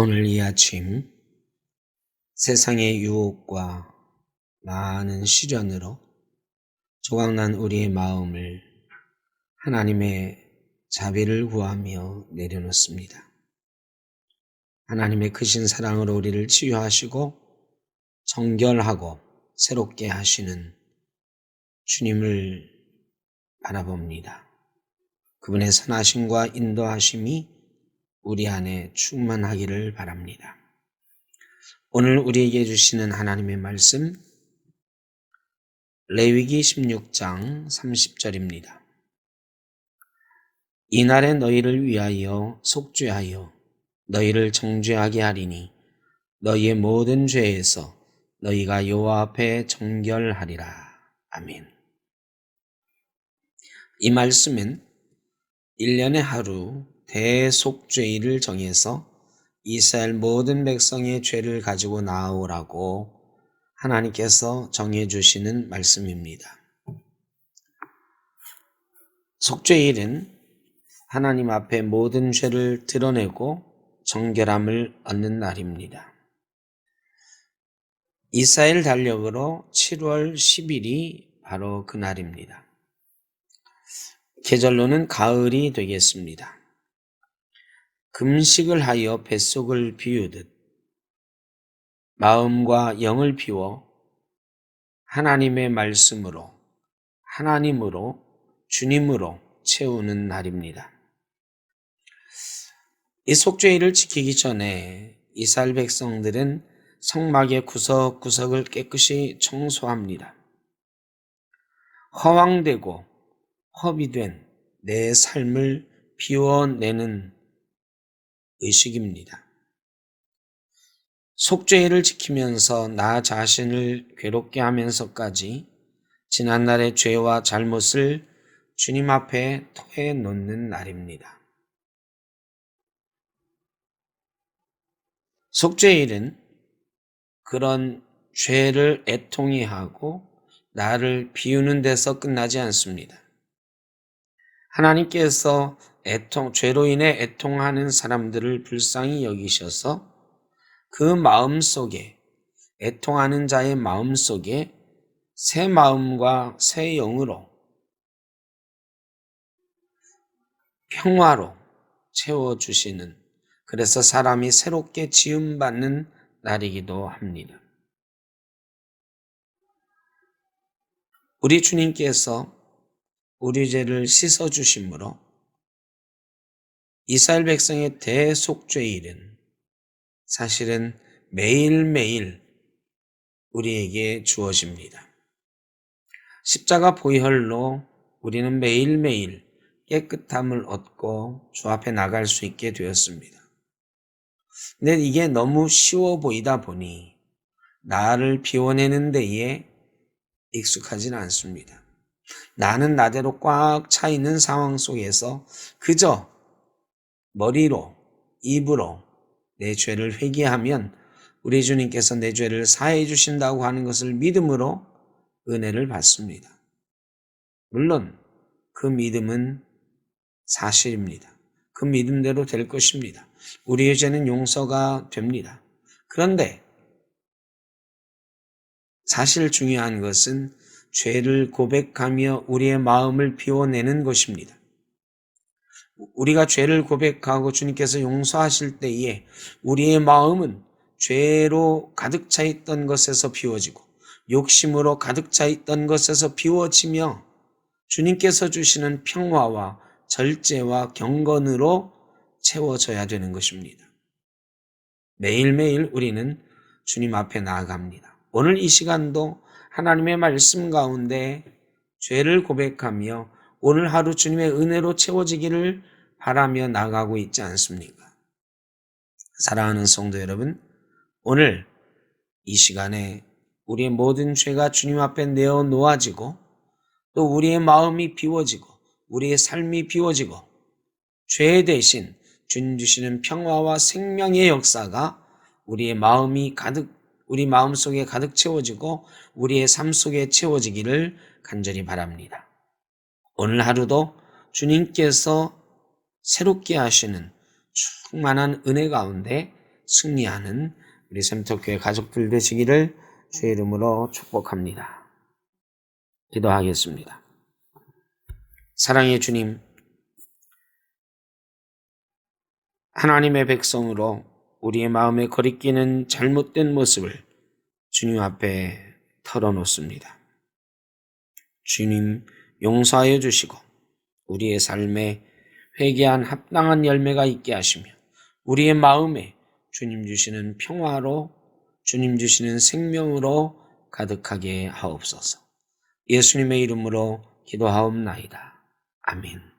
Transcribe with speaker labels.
Speaker 1: 오늘 이 아침 세상의 유혹과 많은 시련으로 조각난 우리의 마음을 하나님의 자비를 구하며 내려놓습니다. 하나님의 크신 사랑으로 우리를 치유하시고 정결하고 새롭게 하시는 주님을 바라봅니다. 그분의 선하심과 인도하심이 우리 안에 충만하기를 바랍니다. 오늘 우리에게 주시는 하나님의 말씀 레위기 16장 30절입니다. 이날에 너희를 위하여 속죄하여 너희를 정죄하게 하리니 너희의 모든 죄에서 너희가 여호와 앞에 정결하리라. 아멘. 이 말씀은 1년에 하루 대속죄일을 정해서 이스라엘 모든 백성의 죄를 가지고 나오라고 하나님께서 정해 주시는 말씀입니다. 속죄일은 하나님 앞에 모든 죄를 드러내고 정결함을 얻는 날입니다. 이스라엘 달력으로 7월 10일이 바로 그 날입니다. 계절로는 가을이 되겠습니다. 금식을 하여 뱃속을 비우듯 마음과 영을 비워 하나님의 말씀으로, 하나님으로, 주님으로 채우는 날입니다. 이 속죄일을 지키기 전에 이스라엘 백성들은 성막의 구석구석을 깨끗이 청소합니다. 허황되고 허비된 내 삶을 비워내는 의식입니다. 속죄일을 지키면서 나 자신을 괴롭게 하면서까지 지난날의 죄와 잘못을 주님 앞에 토해 놓는 날입니다. 속죄일은 그런 죄를 애통히 하고 나를 비우는 데서 끝나지 않습니다. 하나님께서 애통, 죄로 인해 애통하는 사람들을 불쌍히 여기셔서 그 마음 속에, 애통하는 자의 마음 속에 새 마음과 새 영으로 평화로 채워 주시는, 그래서 사람이 새롭게 지음 받는 날이기도 합니다. 우리 주님께서 우리 죄를 씻어 주심으로 이스라엘 백성의 대속죄일은 사실은 매일매일 우리에게 주어집니다. 십자가 보혈로 우리는 매일매일 깨끗함을 얻고 주 앞에 나갈 수 있게 되었습니다. 근데 이게 너무 쉬워 보이다 보니 나를 비워내는 데에 익숙하지는 않습니다. 나는 나대로 꽉 차 있는 상황 속에서 그저 머리로, 입으로 내 죄를 회개하면 우리 주님께서 내 죄를 사해 주신다고 하는 것을 믿음으로 은혜를 받습니다. 물론 그 믿음은 사실입니다. 그 믿음대로 될 것입니다. 우리의 죄는 용서가 됩니다. 그런데 사실 중요한 것은 죄를 고백하며 우리의 마음을 비워내는 것입니다. 우리가 죄를 고백하고 주님께서 용서하실 때에 우리의 마음은 죄로 가득 차 있던 것에서 비워지고 욕심으로 가득 차 있던 것에서 비워지며 주님께서 주시는 평화와 절제와 경건으로 채워져야 되는 것입니다. 매일매일 우리는 주님 앞에 나아갑니다. 오늘 이 시간도 하나님의 말씀 가운데 죄를 고백하며 오늘 하루 주님의 은혜로 채워지기를 바라며 나가고 있지 않습니까? 사랑하는 성도 여러분, 오늘 이 시간에 우리의 모든 죄가 주님 앞에 내어 놓아지고 또 우리의 마음이 비워지고 우리의 삶이 비워지고 죄 대신 주님 주시는 평화와 생명의 역사가 우리의 마음이 가득 우리 마음 속에 가득 채워지고 우리의 삶 속에 채워지기를 간절히 바랍니다. 오늘 하루도 주님께서 새롭게 하시는 충만한 은혜 가운데 승리하는 우리 샘터교회 가족들 되시기를 주의 이름으로 축복합니다. 기도하겠습니다. 사랑의 주님, 하나님의 백성으로 우리의 마음에 거리끼는 잘못된 모습을 주님 앞에 털어놓습니다. 주님 용서하여 주시고 우리의 삶에 회개한 합당한 열매가 있게 하시며 우리의 마음에 주님 주시는 평화로 주님 주시는 생명으로 가득하게 하옵소서. 예수님의 이름으로 기도하옵나이다. 아멘.